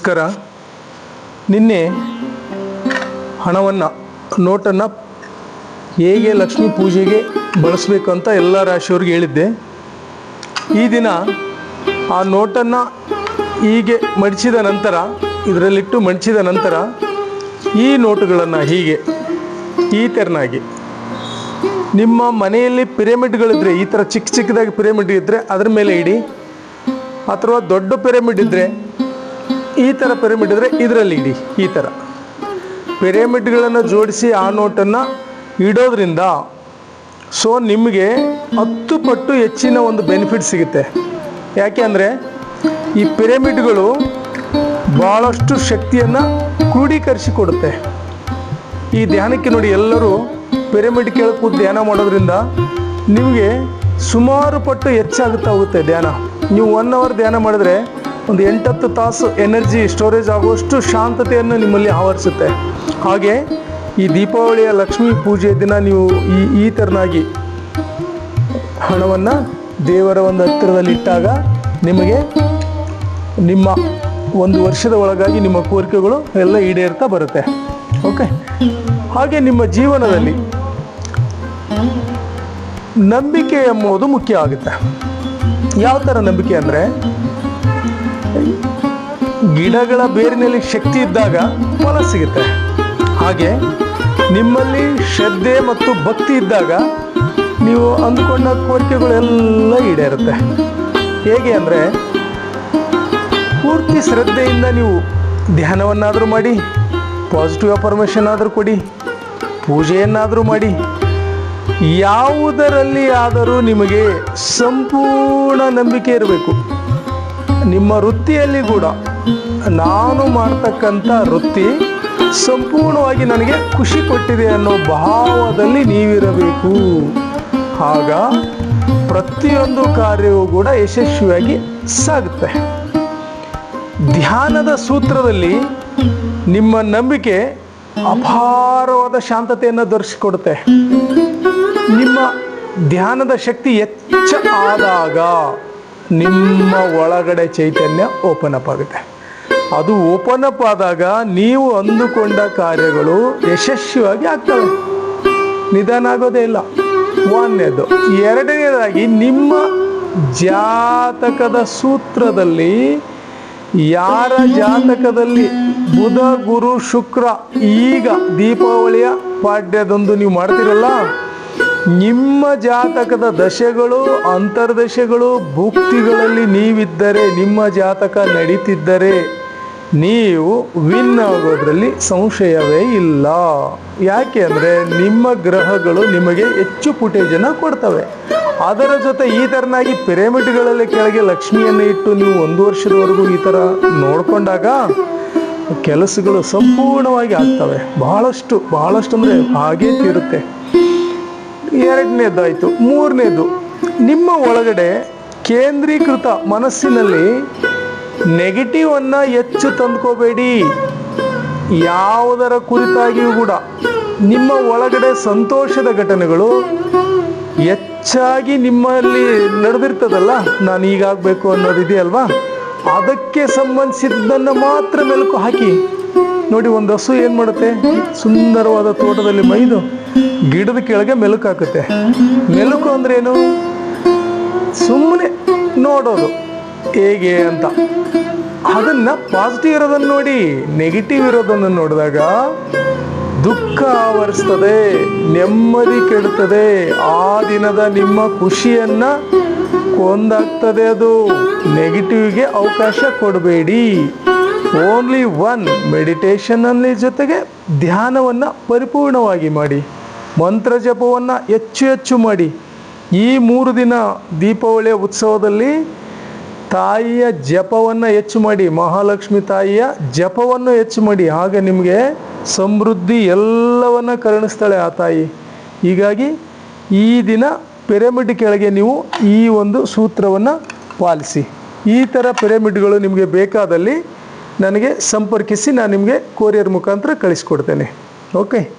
ನಮಸ್ಕಾರ ನಿನ್ನೆ ಹಣವನ್ನು, ನೋಟನ್ನು ಹೇಗೆ ಲಕ್ಷ್ಮೀ ಪೂಜೆಗೆ ಬಳಸಬೇಕು ಅಂತ ಎಲ್ಲ ರಾಶಿಯವ್ರಿಗೆ ಹೇಳಿದ್ದೆ. ಈ ದಿನ ಆ ನೋಟನ್ನು ಹೀಗೆ ಮಡಿಸಿದ ನಂತರ, ಇದರಲ್ಲಿಟ್ಟು ಮಡಿಸಿದ ನಂತರ ಈ ನೋಟುಗಳನ್ನು ಹೀಗೆ ಈ ತೆರನಾಗಿ ನಿಮ್ಮ ಮನೆಯಲ್ಲಿ ಪಿರಮಿಡ್ಗಳಿದ್ರೆ, ಈ ಥರ ಚಿಕ್ಕ ಚಿಕ್ಕದಾಗಿ ಪಿರಮಿಡ್ ಇದ್ದರೆ ಅದ್ರ ಮೇಲೆ ಇಡಿ. ಅಥವಾ ದೊಡ್ಡ ಪಿರಮಿಡ್ ಇದ್ದರೆ ಈ ಥರ ಪಿರಮಿಡ್ ಇದ್ದರೆ ಇದರಲ್ಲಿ ಇಡಿ, ಈ ಥರ ಪಿರಮಿಡ್ಗಳನ್ನು ಜೋಡಿಸಿ ಆ ನೋಟನ್ನು ಇಡೋದ್ರಿಂದ ಸೊ ನಿಮಗೆ ಹತ್ತು ಪಟ್ಟು ಹೆಚ್ಚಿನ ಒಂದು ಬೆನಿಫಿಟ್ ಸಿಗುತ್ತೆ. ಯಾಕೆ ಅಂದರೆ ಈ ಪಿರಮಿಡ್ಗಳು ಭಾಳಷ್ಟು ಶಕ್ತಿಯನ್ನು ಕ್ರೋಢೀಕರಿಸಿಕೊಡುತ್ತೆ ಈ ಧ್ಯಾನಕ್ಕೆ ನೋಡಿ ಎಲ್ಲರೂ ಪಿರಮಿಡ್ ಕೆಳಗೆ ಕೂತು ಧ್ಯಾನ ಮಾಡೋದ್ರಿಂದ ನಿಮಗೆ ಸುಮಾರು ಪಟ್ಟು ಹೆಚ್ಚಾಗುತ್ತಾ ಹೋಗುತ್ತೆ ಧ್ಯಾನ. ನೀವು ಒನ್ ಅವರ್ ಧ್ಯಾನ ಮಾಡಿದ್ರೆ ಒಂದು ಎಂಟತ್ತು ತಾಸು ಎನರ್ಜಿ ಸ್ಟೋರೇಜ್ ಆಗುವಷ್ಟು ಶಾಂತತೆಯನ್ನು ನಿಮ್ಮಲ್ಲಿ ಆವರಿಸುತ್ತೆ. ಹಾಗೆ ಈ ದೀಪಾವಳಿಯ ಲಕ್ಷ್ಮೀ ಪೂಜೆಯ ದಿನ ನೀವು ಈ ಈ ಥರನಾಗಿ ಹಣವನ್ನು ದೇವರ ಒಂದು ಹತ್ತಿರದಲ್ಲಿ ಇಟ್ಟಾಗ ನಿಮಗೆ ನಿಮ್ಮ ಒಂದು ವರ್ಷದ ಒಳಗಾಗಿ ನಿಮ್ಮ ಕೋರಿಕೆಗಳು ಎಲ್ಲ ಈಡೇರ್ತಾ ಬರುತ್ತೆ. ಓಕೆ? ಹಾಗೆ ನಿಮ್ಮ ಜೀವನದಲ್ಲಿ ನಂಬಿಕೆ ಎಂಬುದು ಮುಖ್ಯ ಆಗುತ್ತೆ. ಯಾವ ಥರ ನಂಬಿಕೆ ಅಂದರೆ ಗಿಡಗಳ ಬೇರಿನಲ್ಲಿ ಶಕ್ತಿ ಇದ್ದಾಗ ಫಲ ಸಿಗುತ್ತೆ. ಹಾಗೆ ನಿಮ್ಮಲ್ಲಿ ಶ್ರದ್ಧೆ ಮತ್ತು ಭಕ್ತಿ ಇದ್ದಾಗ ನೀವು ಅಂದುಕೊಂಡ ಕೋರಿಕೆಗಳೆಲ್ಲ ಈಡೇರುತ್ತೆ. ಹೇಗೆ ಅಂದರೆ ಪೂರ್ತಿ ಶ್ರದ್ಧೆಯಿಂದ ನೀವು ಧ್ಯಾನವನ್ನಾದರೂ ಮಾಡಿ ಪಾಸಿಟಿವ್ ಅಫರ್ಮೇಷನ್ ಆದರೂ ಕೊಡಿ, ಪೂಜೆಯನ್ನಾದರೂ ಮಾಡಿ, ಯಾವುದರಲ್ಲಿ ಆದರೂ ನಿಮಗೆ ಸಂಪೂರ್ಣ ನಂಬಿಕೆ ಇರಬೇಕು. ನಿಮ್ಮ ವೃತ್ತಿಯಲ್ಲಿ ಕೂಡ ನಾನು ಮಾಡ್ತಕ್ಕಂಥ ವೃತ್ತಿ ಸಂಪೂರ್ಣವಾಗಿ ನನಗೆ ಖುಷಿ ಕೊಟ್ಟಿದೆ ಅನ್ನೋ ಭಾವದಲ್ಲಿ ನೀವಿರಬೇಕು. ಆಗ ಪ್ರತಿಯೊಂದು ಕಾರ್ಯವೂ ಕೂಡ ಯಶಸ್ವಿಯಾಗಿ ಸಾಗುತ್ತೆ. ಧ್ಯಾನದ ಸೂತ್ರದಲ್ಲಿ ನಿಮ್ಮ ನಂಬಿಕೆ ಅಪಾರವಾದ ಶಾಂತತೆಯನ್ನು ದೊರಕಿಸಿಕೊಡುತ್ತೆ ನಿಮ್ಮ ಧ್ಯಾನದ ಶಕ್ತಿ ಹೆಚ್ಚ ಆದಾಗ ನಿಮ್ಮ ಒಳಗಡೆ ಚೈತನ್ಯ ಓಪನ್ ಅಪ್ ಆಗುತ್ತೆ. ಅದು ಓಪನ್ ಅಪ್ ಆದಾಗ ನೀವು ಅಂದುಕೊಂಡ ಕಾರ್ಯಗಳು ಯಶಸ್ವಿಯಾಗಿ ಆಗ್ತವೆ. ನಿಧಾನ ಆಗೋದೇ ಇಲ್ಲ. ಒಂದನೇದು. ಎರಡನೇದಾಗಿ ನಿಮ್ಮ ಜಾತಕದ ಸೂತ್ರದಲ್ಲಿ ಯಾರ ಜಾತಕದಲ್ಲಿ ಬುಧ, ಗುರು, ಶುಕ್ರ, ಈಗ ದೀಪಾವಳಿಯ ಪಾಡ್ಯದಂದು ನೀವು ಮಾಡ್ತಿರಲ್ಲ, ನಿಮ್ಮ ಜಾತಕದ ದಶೆಗಳು, ಅಂತರ್ದಶೆಗಳು, ಭುಕ್ತಿಗಳಲ್ಲಿ ನೀವಿದ್ದರೆ, ನಿಮ್ಮ ಜಾತಕ ನಡೀತಿದ್ದರೆ ನೀವು ವಿನ್ ಆಗೋದ್ರಲ್ಲಿ ಸಂಶಯವೇ ಇಲ್ಲ. ಯಾಕೆ ಅಂದರೆ ನಿಮ್ಮ ಗ್ರಹಗಳು ನಿಮಗೆ ಹೆಚ್ಚು ಫುಟೇಜನ್ನು ಕೊಡ್ತವೆ. ಅದರ ಜೊತೆ ಈ ಥರನಾಗಿ ಪಿರಮಿಡ್ಗಳಲ್ಲಿ ಕೆಳಗೆ ಲಕ್ಷ್ಮಿಯನ್ನು ಇಟ್ಟು ನೀವು ಒಂದು ವರ್ಷದವರೆಗೂ ಈ ಥರ ನೋಡಿಕೊಂಡಾಗ ಕೆಲಸಗಳು ಸಂಪೂರ್ಣವಾಗಿ ಆಗ್ತವೆ. ಬಹಳಷ್ಟು ಬಹಳಷ್ಟು ಅಂದರೆ ಹಾಗೇ ತೀರುತ್ತೆ. ಎರಡನೇದಾಯಿತು ಮೂರನೇದು ನಿಮ್ಮ ಒಳಗಡೆ ಕೇಂದ್ರೀಕೃತ ಮನಸ್ಸಿನಲ್ಲಿ ನೆಗೆಟಿವನ್ನು ಹೆಚ್ಚು ತಂದ್ಕೋಬೇಡಿ. ಯಾವುದರ ಕುರಿತಾಗಿಯೂ ಕೂಡ ನಿಮ್ಮ ಒಳಗಡೆ ಸಂತೋಷದ ಘಟನೆಗಳು ಹೆಚ್ಚಾಗಿ ನಿಮ್ಮಲ್ಲಿ ನಡೆದಿರ್ತದಲ್ಲ, ನಾನು ಹೀಗಾಗಬೇಕು ಅನ್ನೋದಿದೆಯಲ್ವಾ ಅದಕ್ಕೆ ಸಂಬಂಧಿಸಿದ್ದನ್ನು ಮಾತ್ರ ಮೆಲುಕು ಹಾಕಿ. ನೋಡಿ, ಒಂದು ಹಸು ಏನು ಮಾಡುತ್ತೆ? ಸುಂದರವಾದ ತೋಟದಲ್ಲಿ ಮೈದು ಗಿಡದ ಕೆಳಗೆ ಮೆಲುಕು ಹಾಕುತ್ತೆ. ಮೆಲುಕು ಅಂದ್ರೆ ಏನು? ಸುಮ್ಮನೆ ನೋಡೋದು. ಹೇಗೆ ಅಂತ. ಅದನ್ನ ಪಾಸಿಟಿವ್ ಇರೋದನ್ನು ನೋಡಿ ನೆಗೆಟಿವ್ ಇರೋದನ್ನು ನೋಡಿದಾಗ ದುಃಖ ಆವರಿಸ್ತದೆ, ನೆಮ್ಮದಿ ಕೆಡುತ್ತದೆ. ಆ ದಿನದ ನಿಮ್ಮ ಖುಷಿಯನ್ನ ಕೊಂದಾಗ್ತದೆ ಅದು. ನೆಗೆಟಿವ್ಗೆ ಅವಕಾಶ ಕೊಡಬೇಡಿ. ಓನ್ಲಿ ಒನ್ ಮೆಡಿಟೇಷನ್ನಲ್ಲಿ ಜೊತೆಗೆ ಧ್ಯಾನವನ್ನು ಪರಿಪೂರ್ಣವಾಗಿ ಮಾಡಿ. ಮಂತ್ರ ಜಪವನ್ನು ಹೆಚ್ಚು ಹೆಚ್ಚು ಮಾಡಿ. ಈ ಮೂರು ದಿನ ದೀಪಾವಳಿಯ ಉತ್ಸವದಲ್ಲಿ ತಾಯಿಯ ಜಪವನ್ನು ಹೆಚ್ಚು ಮಾಡಿ, ಮಹಾಲಕ್ಷ್ಮಿ ತಾಯಿಯ ಜಪವನ್ನು ಹೆಚ್ಚು ಮಾಡಿ, ಆಗ ನಿಮಗೆ ಸಮೃದ್ಧಿ ಎಲ್ಲವನ್ನ ಕರುಣಿಸ್ತಾಳೆ ಆ ತಾಯಿ. ಹೀಗಾಗಿ ಈ ದಿನ ಪಿರಮಿಡ್ ಕೆಳಗೆ ನೀವು ಈ ಒಂದು ಸೂತ್ರವನ್ನು ಪಾಲಿಸಿ. ಈ ಥರ ಪಿರಮಿಡ್ಗಳು ನಿಮಗೆ ಬೇಕಾದಲ್ಲಿ ನನಗೆ ಸಂಪರ್ಕಿಸಿ, ನಾನು ನಿಮಗೆ ಕೊರಿಯರ್ ಮುಖಾಂತರ ಕಳಿಸ್ಕೊಡ್ತೇನೆ. ಓಕೆ